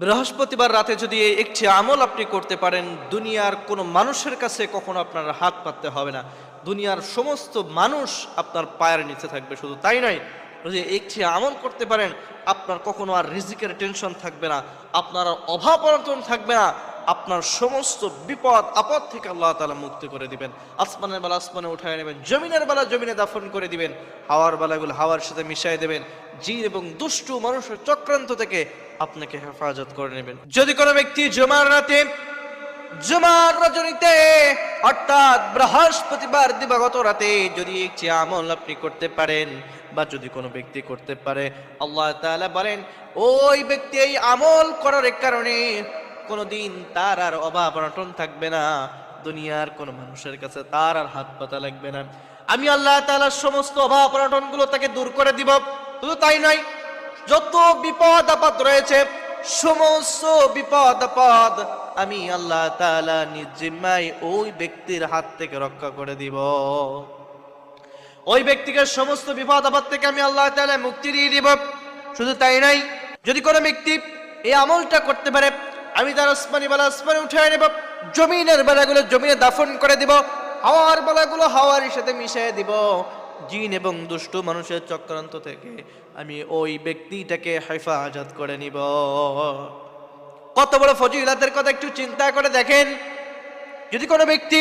বৃহস্পতিবার রাতে যদি এই একটি আমল আপনি করতে পারেন, দুনিয়ার কোনো মানুষের কাছে কখনো আপনার হাত পাততে হবে না। দুনিয়ার সমস্ত মানুষ আপনার পায়ের নিচে থাকবে, শুধু তাই নয়, যদি একটি আমল করতে পারেন, আপনার কখনো আর রিজিকের টেনশন থাকবে না, আপনার অভাব অনটন থাকবে না। আপনার সমস্ত বিপদ, আপদ থেকে আল্লাহ তালা মুক্তি করে দিবেন। আসমানের বেলা আসমানে উঠায় নেবেন, জমিনের বেলা জমিনে দাফন করে দিবেন, হাওয়ার বেলাগুলো হাওয়ার সাথে মিশাই দেবেন, জিন এবং দুষ্টু মানুষের চক্রান্ত থেকে আপনাকে হেফাজত করে নেবেন। যদি কোনো ব্যক্তি জমার রাতে, জুমার রজনীতে, অর্থাৎ বৃহস্পতিবার দিবাগত রাতে যদি একটি আমল আপনি করতে পারেন বা যদি কোনো ব্যক্তি করতে পারে, আল্লাহ তাআলা বলেন, ওই ব্যক্তি এই আমল করার কারণে কোনোদিন তার আর অভাব অনটন থাকবে না। দুনিয়ার কোনো মানুষের কাছে তার আর হাত পাতা লাগবে না। আমি আল্লাহ তাআলার সমস্ত অভাব অনটনগুলো তাকে দূর করে দিব। শুধু তাই নয়, যত বিপদ আপদ রয়েছে, সমস্ত বিপদ আপদ আমি আল্লাহ তাআলা নিজ জিম্মায় ওই ব্যক্তির হাত থেকে রক্ষা করে দিব। ওই ব্যক্তিকে সমস্ত বিপদ আপদ থেকে আমি আল্লাহ তাআলা মুক্তি দিয়ে দিব। শুধু তাই নাই যদি কোনো ব্যক্তি এই আমলটা করতে পারে আমি তার আসমানি বেলা আসমানে উঠে নেব জমিনের বেলাগুলো জমিনে দাফন করে দিব, হাওয়ার বেলাগুলো হাওয়ার সাথে মিশিয়ে দিব। জিন এবং দুষ্ট মানুষের চক্রান্ত থেকে আমি ওই ব্যক্তিটাকে হেফাজত করে নিব। কত বড় ফজিলাতের কথা একটু চিন্তা করে দেখেন। যদি কোনো ব্যক্তি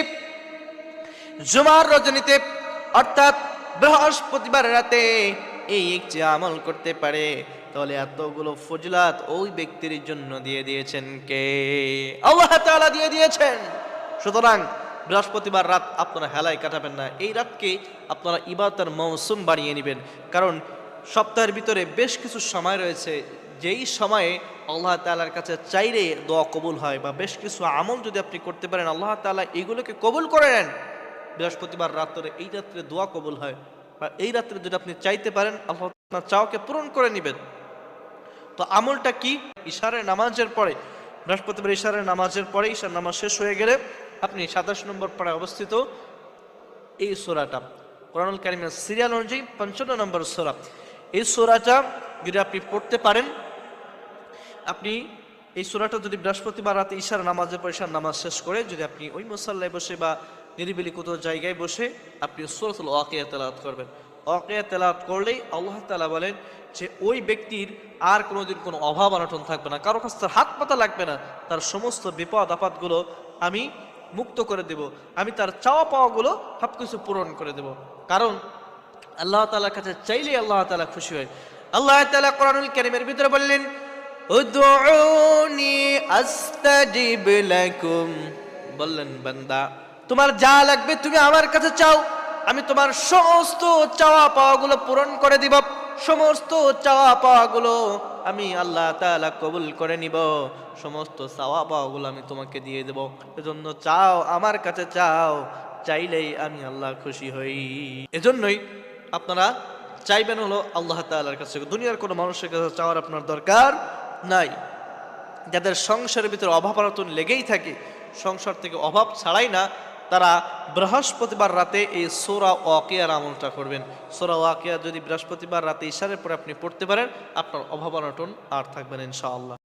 জুমার রজনীতে, অর্থাৎ বৃহস্পতিবার রাতে এই একটি আমল করতে পারে, তাহলে এতগুলো ফজলাত ওই ব্যক্তির জন্য দিয়ে দিয়েছেন কে? আল্লাহ তাআলা দিয়ে দিয়েছেন। সুতরাং বৃহস্পতিবার রাত আপনারা হেলায় কাটাবেন না, এই রাতকে আপনারা ইবাদতের মৌসুম বানিয়ে নেবেন। কারণ সপ্তাহের ভিতরে বেশ কিছু সময় রয়েছে, যেই সময়ে আল্লাহ তাআলার কাছে চাইলে দোয়া কবুল হয় বা বেশ কিছু আমল যদি আপনি করতে পারেন, আল্লাহ তাআলা এগুলোকে কবুল করে নেন। বৃহস্পতিবার রাত্রে এই রাত্রে দোয়া কবুল হয়। বা এই রাত্রে যদি আপনি চাইতে পারেন, আল্লাহ আপনার চাওকে পূরণ করে নেবেন। তো আমলটা কি? ইশারের নামাজের পরে। বৃহস্পতিবার ইশারের নামাজের পরে ইশার নামাজ শেষ হয়ে গেলে আপনি সাতাশ নম্বর পাড়ায় অবস্থিত এই সোরাটা। কোরআনুল কারিমের সিরিয়াল অনুযায়ী পঞ্চান্ন নম্বর সোরা। এই সোরাটা যদি আপনি পড়তে পারেন, আপনি এই সোরাটা যদি বৃহস্পতিবার রাতে ঈশার নামাজের পর ঈশার নামাজ শেষ করে যদি আপনি ওই মশাল্লায় বসে বা নিরিবিলি কোথাও জায়গায় বসে আপনি সুরতুল ওয়াকিয়া তেলাওয়াত করবেন। ওয়াকিয়া তেলাওয়াত করলেই আল্লাহ তালা বলেন যে ওই ব্যক্তির আর কোনোদিন কোনো অভাব অনটন থাকবে না, কারও কাছে তার হাত পাতা লাগবে না, তার সমস্ত বিপদ আপদগুলো আমি মুক্ত করে দেব, আমি তার চাওয়া পাওয়াগুলো সব কিছু পূরণ করে দেব। কারণ আল্লাহ তালার কাছে চাইলেই আল্লাহ তালা খুশি হয়। আল্লাহ তালা কোরআনুল কারীমের ভিতরে বললেন, উদউনি আস্তাজিব বললেন, বান্দা তোমার যা লাগবে তুমি আমার কাছে চাও। আমি তোমার সমস্ত চাওয়া পাওয়াগুলো পূরণ করে দিব। সমস্ত চাওয়া পাওয়াগুলো আমি আল্লাহ তাআলা কবুল করে নিব। সমস্ত চাওয়া পাওয়াগুলো আমি তোমাকে দিয়ে দেব। এজন্য চাও, আমার কাছে চাও। চাইলেই আমি আল্লাহ খুশি হই। এজন্যই আপনারা চাইবেন হলো আল্লাহ তাআলার কাছে। দুনিয়ার কোনো মানুষের কাছে চাওয়ার আপনার দরকার নাই। যাদের সংসারের ভিতরে অভাব অনটন লেগেই থাকে, সংসার থেকে অভাব ছাড়াই না তারা বৃহস্পতিবার রাতে এই সোরা ওয়াকিয়ার আমলটা করবেন। সোরা ওয়াকিয়া যদি বৃহস্পতিবার রাতে ইশারের পরে আপনি পড়তে পারেন, আপনার অভাব অনটন আর থাকবেন ইনশাআল্লাহ।